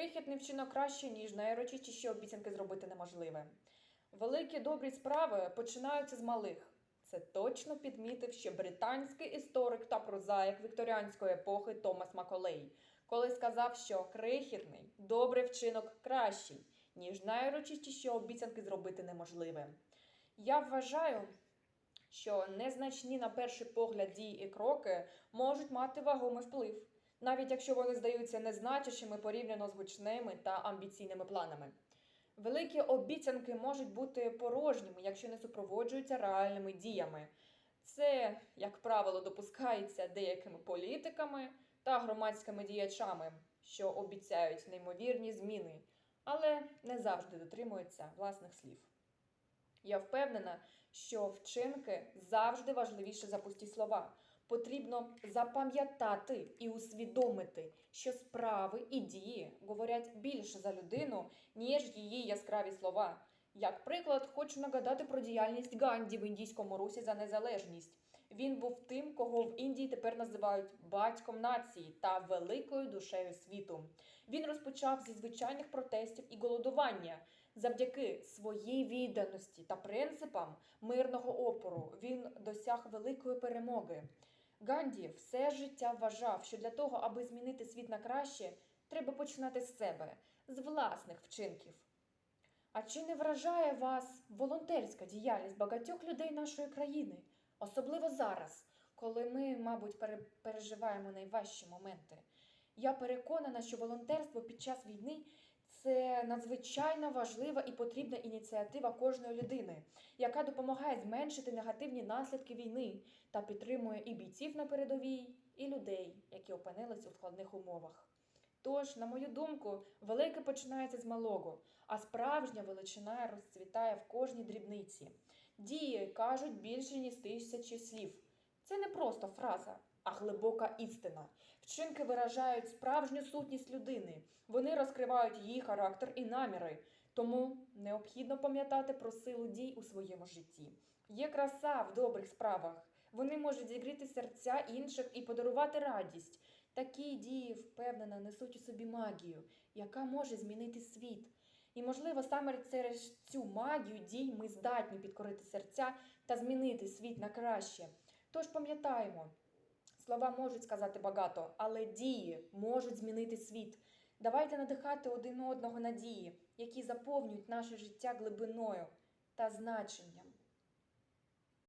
Крихітний вчинок краще, ніж найрочичіші обіцянки зробити неможливе. Великі добрі справи починаються з малих. Це точно підмітив ще британський історик та прозаїк вікторіанської епохи Томас Маколей, коли сказав, що крихітний добрий вчинок кращий, ніж найрочистіші обіцянки зробити неможливе. Я вважаю, що незначні на перший погляд дії і кроки можуть мати вагомий вплив, навіть якщо вони здаються незначущими порівняно з гучними та амбіційними планами. Великі обіцянки можуть бути порожніми, якщо не супроводжуються реальними діями. Це, як правило, допускається деякими політиками та громадськими діячами, що обіцяють неймовірні зміни, але не завжди дотримуються власних слів. Я впевнена, що вчинки завжди важливіше за пусті слова. Потрібно запам'ятати і усвідомити, що справи і дії говорять більше за людину, ніж її яскраві слова. Як приклад, хочу нагадати про діяльність Ганді в індійському русі за незалежність. Він був тим, кого в Індії тепер називають батьком нації та великою душею світу. Він розпочав зі звичайних протестів і голодування. Завдяки своїй відданості та принципам мирного опору він досяг великої перемоги. Ганді все життя вважав, що для того, аби змінити світ на краще, треба починати з себе, з власних вчинків. А чи не вражає вас волонтерська діяльність багатьох людей нашої країни, особливо зараз, коли ми, мабуть, пере- переживаємо найважчі моменти? Я переконана, що волонтерство під час війни це надзвичайно важлива і потрібна ініціатива кожної людини, яка допомагає зменшити негативні наслідки війни та підтримує і бійців на передовій, і людей, які опинилися у складних умовах. Тож, на мою думку, велике починається з малого, а справжня величина розцвітає в кожній дрібниці. Дії кажуть більше, ніж тисячі слів. Це не просто фраза, а глибока істина. Вчинки виражають справжню сутність людини. Вони розкривають її характер і наміри. Тому необхідно пам'ятати про силу дій у своєму житті. Є краса в добрих справах. Вони можуть зігріти серця інших і подарувати радість. Такі дії, впевнена, несуть у собі магію, яка може змінити світ. І, можливо, саме через цю магію дій ми здатні підкорити серця та змінити світ на краще. Тож пам'ятаємо, слова можуть сказати багато, але дії можуть змінити світ. Давайте надихати один одного надії, які заповнюють наше життя глибиною та значенням.